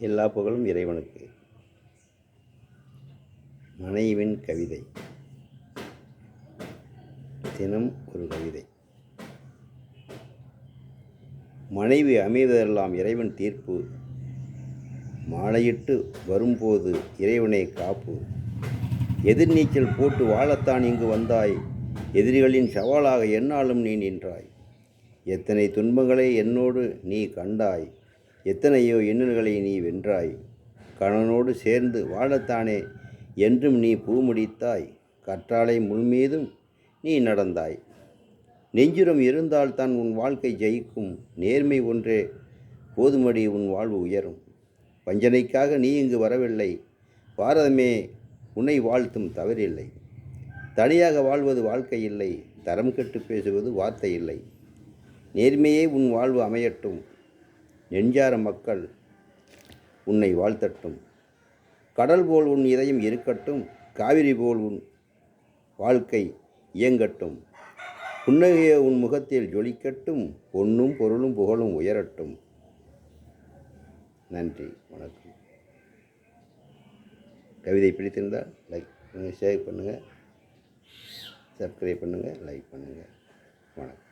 எல்லா புகழும் இறைவனுக்கு. மனைவின் கவிதை. தினம் ஒரு கவிதை. மனைவி அமைவதெல்லாம் இறைவன் தீர்ப்பு. மாலையிட்டு வரும்போது இறைவனை காப்பு. எதிர்நீச்சல் போட்டு வாழத்தான் இங்கு வந்தாய். எதிரிகளின் சவாலாக என்னாலும் நீ நின்றாய். எத்தனை துன்பங்களை என்னோடு நீ கண்டாய். எத்தனையோ இன்னல்களை நீ வென்றாய். கணவனோடு சேர்ந்து வாழத்தானே என்றும் நீ பூ முடித்தாய் கற்றாழை முள்மீதும் நீ நடந்தாய். நெஞ்சுரம் இருந்தால்தான் உன் வாழ்க்கை ஜெயிக்கும். நேர்மை ஒன்றே போதுமடி உன் வாழ்வு உயரும். வஞ்சனைக்காக நீ இங்கு வரவில்லை. பாரதமே உன்னை வாழ்த்தும் தவறில்லை. தனியாக வாழ்வது வாழ்க்கை இல்லை. தரம் கெட்டு பேசுவது வார்த்தை இல்லை. நேர்மையே உன் வாழ்வு அமையட்டும். நெஞ்சார மக்கள் உன்னை வாழ்த்தட்டும். கடல் போல் உன் இதயம் இருக்கட்டும் காவிரி போல் உன் வாழ்க்கை இயங்கட்டும். புன்னகைய உன் முகத்தில் ஜொலிக்கட்டும் பொன்னும் பொருளும் புகழும் உயரட்டும். நன்றி வணக்கம். கவிதை பிடித்திருந்தால் லைக் பண்ணுங்கள் ஷேர் பண்ணுங்கள் சப்ஸ்கிரைப் பண்ணுங்கள் லைக் பண்ணுங்கள் வணக்கம்.